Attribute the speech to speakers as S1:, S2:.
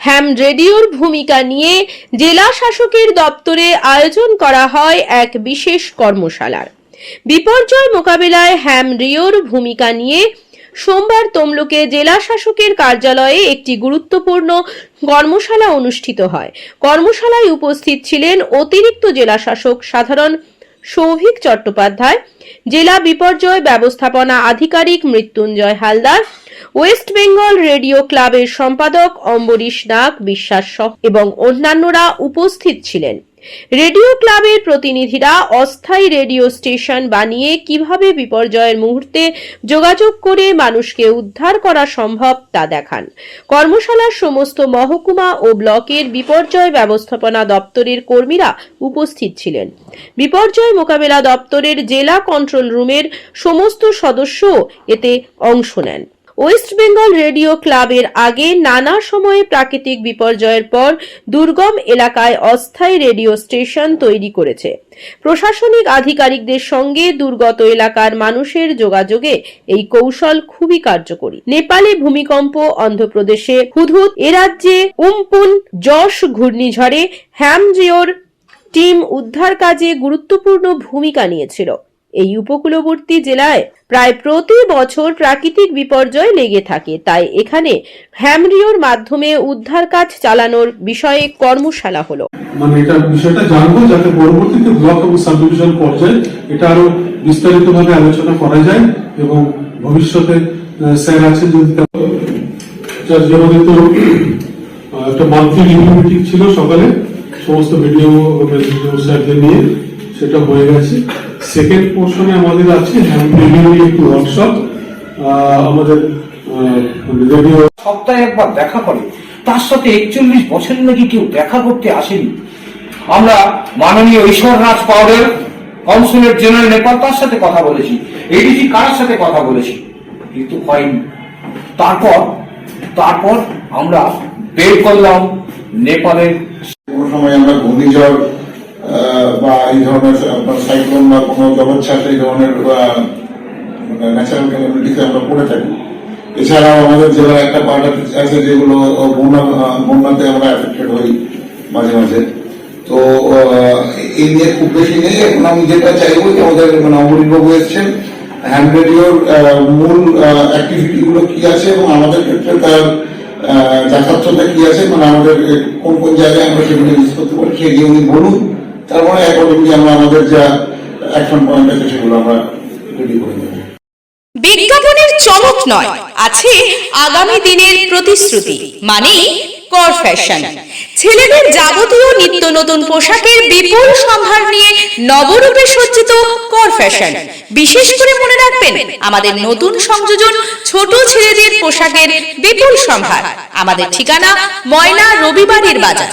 S1: হ্যাম রেডিওর ভূমিকা নিয়ে জেলা শাসকের দপ্তরে আয়োজন করা হয় এক বিশেষ কর্মশালার। বিপর্যয় মোকাবেলায় হ্যাম রিওর ভূমিকা নিয়ে সোমবার তমলুকে জেলা শাসকের কার্যালয়ে একটি গুরুত্বপূর্ণ কর্মশালা অনুষ্ঠিত হয়। কর্মশালায় উপস্থিত ছিলেন অতিরিক্ত জেলা শাসক সাধারণ সৌভিক চট্টোপাধ্যায়, জেলা বিপর্যয় ব্যবস্থাপনা আধিকারিক Mrityunjay Haldar West Bengal radio ক্লাবের সম্পাদক অম্বরীশ নাগ, বিশ্বাস সহ এবং অন্যান্যরা উপস্থিত ছিলেন। রেডিও ক্লাবের প্রতিনিধিরা অস্থায়ী রেডিও স্টেশন বানিয়ে কীভাবে বিপর্যয়ের মুহূর্তে যোগাযোগ করে মানুষকে উদ্ধার করা সম্ভব তা দেখান। কর্মশালার সমস্ত মহকুমা ও ব্লকের বিপর্যয় ব্যবস্থাপনা দপ্তরের কর্মীরা উপস্থিত ছিলেন। বিপর্যয় মোকাবেলা দপ্তরের জেলা কন্ট্রোল রুমের সমস্ত সদস্য এতে অংশ নেন। ওয়েস্ট বেঙ্গল রেডিও ক্লাবের আগে নানা সময়ে প্রাকৃতিক বিপর্যয়ের পর দুর্গম এলাকায় অস্থায়ী রেডিও স্টেশন তৈরি করেছে। প্রশাসনিক আধিকারিকদের সঙ্গে দুর্গত এলাকার মানুষের যোগাযোগে এই কৌশল খুবই কার্যকরী। নেপালে ভূমিকম্প, অন্ধ্রপ্রদেশে হুদহুদ, এ রাজ্যে উমপুন, যশ ঘূর্ণিঝড়ে হ্যামজিওর টিম উদ্ধার কাজে গুরুত্বপূর্ণ ভূমিকা নিয়েছিল। এই উপকূলবর্তী জেলায় প্রায় প্রতি বছর প্রাকৃতিক বিপর্যয় লেগে থাকে। তাই এখানে হ্যামরিওর মাধ্যমে উদ্ধার কাজ চালানোর বিষয়ে কর্মশালা হলো।
S2: মানে এটা বিষয়টা জানব যাতে পরবর্তীতে ব্লক এবং সাব ডিভিশন পর্যায়ে এটা আরও বিস্তারিত ভাবে আলোচনা করা যায় এবং ভবিষ্যতে স্যার আছেন যদি তা- তো একটা মান্থলি রিভিউ ছিল সকালে, সমস্ত ভিডিও স্যারদের নিয়ে সেটা হয়ে গেছে। সেকেন্ড পোর্শনে আমাদের আছে রিভিউ একটি ওয়ার্কশপ আমাদের রেডিও
S3: সপ্তাহে একবার দেখা করে। তার সাথে একচল্লিশ বছর নাকি কেউ দেখা করতে আসেনি। আমরা মাননীয় ঈশ্বর রাজ পাউডার কনসুলেট জেনারেল নেপাল তার সাথে কথা বলেছি। এডিজি কার সাথে কথা বলেছি? কিন্তু হয়নি। তারপর তারপর আমরা বের করলাম নেপালের
S4: কোনো সময় আমরা ঘূর্ণিঝড় বা এই ধরনের সাইক্লোন বা কোনো জলোচ্ছ্বাস এই ধরনের ন্যাচারাল ক্যালামিটিতে আমরা পড়ে থাকি। এছাড়াও আমাদের জেলার একটা পার্ট আছে যেগুলো বন্যা, বন্যাতে আমরা এফেক্টেড হই মাঝে মাঝে। তো এই নিয়ে খুব বেশি নেই। এখন আমি যেটা চাইব যে আমাদের মানে অমরিক বাবু এসছেন হ্যান্ড রেডিওর মূল অ্যাক্টিভিটি গুলো কি আছে এবং আমাদের ক্ষেত্রে তার যথার্থতা কি আছে মানে আমাদের, কোন কোন জায়গায় আমরা সেগুলো ইউজ করতে পারি সেগুলো উনি বলুন। তারপরে অ্যাকর্ডিংলি আমরা আমাদের যা অ্যাকশন পয়েন্ট আছে সেগুলো আমরা রেডি করে নেব।
S5: বিজ্ঞাপনের চমক নয়, আছে আগামী দিনের প্রতিশ্রুতি মানে কর ফ্যাশন ছেলেদের যাবতীয় নিত্য নতুন পোশাকের বিপুল সম্ভার নিয়ে নবরূপে সজ্জিত কর ফ্যাশন বিশেষ করে মনে রাখবেন, আমাদের নতুন সংযোজন ছোট ছেলেদের পোশাকের বিপুল সম্ভার। আমাদের ঠিকানা ময়না রবিবারের বাজার।